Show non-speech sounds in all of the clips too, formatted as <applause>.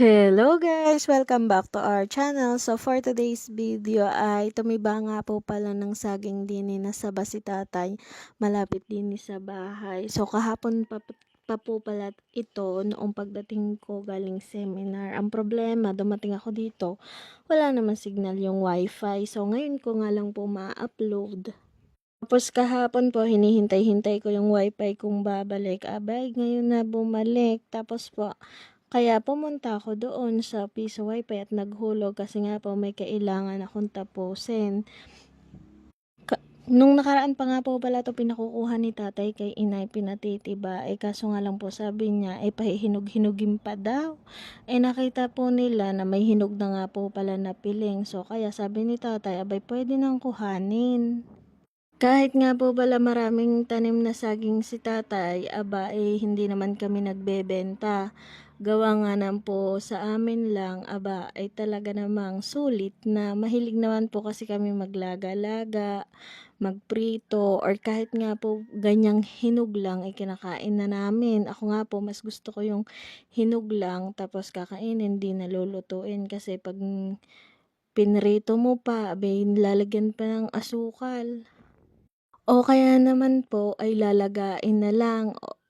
Hello guys! Welcome back to our channel. So for today's video ay tumiba nga po pala ng saging dini na saba si tatay malapit din sa bahay. So kahapon pa, pa po pala ito noong pagdating ko galing seminar. Ang problema, dumating ako dito, wala naman signal yung wifi. So ngayon ko nga lang po ma-upload. Tapos kahapon po, hinihintay-hintay ko yung wifi kung babalik. Abay, ngayon na bumalik. Tapos po, kaya pumunta ako doon sa Piso Wifi at naghulog kasi nga po may kailangan akong tapusin. Ka- nung nakaraan pa nga po pala to pinakukuha ni tatay kay inay pinatitiba. Eh kaso nga lang po sabi niya, eh pahihinog-hinugin pa daw. Eh nakita po nila na may hinog na nga po pala na piling. So kaya sabi ni tatay, abay pwede nang kuhanin. Kahit nga po pala maraming tanim na saging si tatay, aba eh hindi naman kami nagbebenta. Gawa nga nan po sa amin lang, aba ay talaga namang sulit na mahilig naman po kasi kami maglaga-laga, magprito, or kahit nga po ganyang hinog lang ay kinakain na namin. Ako nga po mas gusto ko yung hinog lang tapos kakainin, di nalulutuin kasi pag pinrito mo pa, abay lalagyan pa ng asukal. O kaya naman po ay lalagain na lang. O,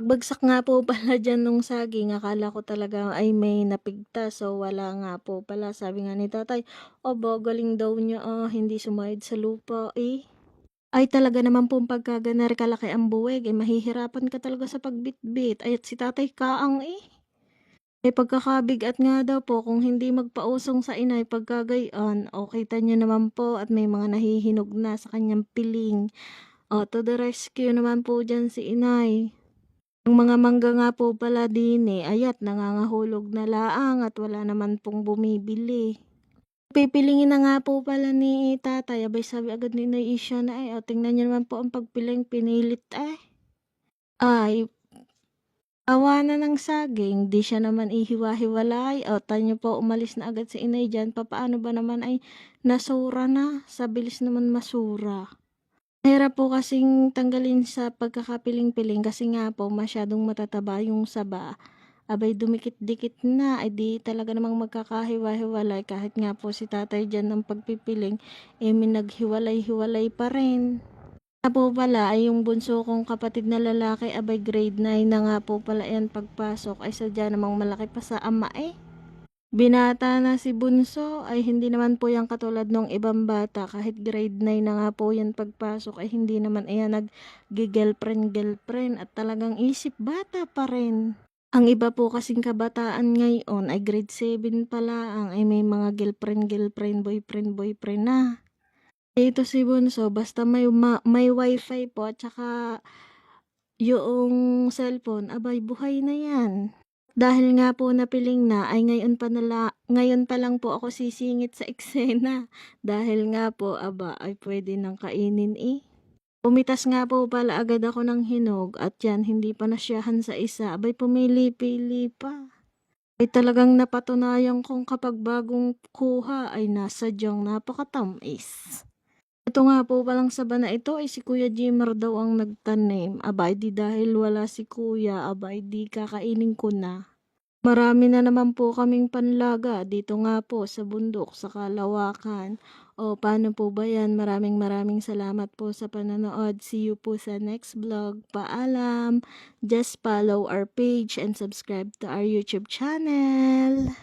Pagbagsak nga po <laughs> pala dyan nung saging, akala ko talaga ay may napigta. So, wala nga po pala. Sabi nga ni tatay, o galing daw niya, ah, hindi sumayad sa lupa eh. Ay talaga naman pong pagkaganar kalaki ang buweg, eh mahihirapan ka talaga sa pagbitbit. Ay at si tatay kaang eh. Ay pagkakabigat nga daw po kung hindi magpausong sa inay pagkagayon, o kita niyo naman po at may mga nahihinog na sa kanyang piling. O to the rescue naman po dyan si inay. Yung mga mangga nga po pala din eh, ayat nangangahulog na laang at wala naman pong bumibili. Pipilingin na nga po pala ni tatay, abay sabi agad ni Inay Isha na eh, o tingnan niyo naman po ang pagpiling, pinilit eh. Ay, awa na ng saging, di siya naman ihiwa-hiwalay, o tanyo po umalis na agad si Inay dyan, papaano ba naman ay nasura na, sa bilis naman masura. Mahirap po kasing tanggalin sa pagkakapiling-piling kasi nga po masyadong matataba yung saba. Abay dumikit-dikit na, ay di talaga namang magkakahiwa-hiwalay kahit nga po si tatay dyan ng pagpipiling, eh minaghiwalay-hiwalay pa rin. Nga po pala ay yung bunso kong kapatid na lalaki, abay grade 9 na nga po pala yan pagpasok, ay sadya namang malaki pa sa ama eh. Binata na si Bunso ay hindi naman po yan katulad nung ibang bata kahit grade 9 na nga po yan pagpasok ay hindi naman ayan nag-girlfriend girlfriend at talagang isip bata pa rin. Ang iba po kasing kabataan ngayon ay grade 7 pala ang ay may mga girlfriend girlfriend boyfriend boyfriend na. Ito si Bunso basta may ma- may wifi po at saka yung cellphone abay buhay na yan. Dahil nga po napiling na ay ngayon pa nala, ngayon pa lang po ako sisingit sa eksena. <laughs> Dahil nga po aba ay pwede nang kainin eh. Pumitas nga po pala agad ako ng hinog at yan hindi pa nasyahan sa isa. Abay pumili-pili pa. Ay talagang napatunayan kong kapag bagong kuha ay nasa dyang napakatamis. Ito nga po palang saba na ito ay si Kuya Jimmer daw ang nagtanim. Abay di dahil wala si Kuya, abay di kakainin ko na. Marami na naman po kaming panlaga dito nga po sa bundok, sa Kalawakan. O paano po ba yan? Maraming maraming salamat po sa panonood. See you po sa next vlog. Paalam! Just follow our page and subscribe to our YouTube channel.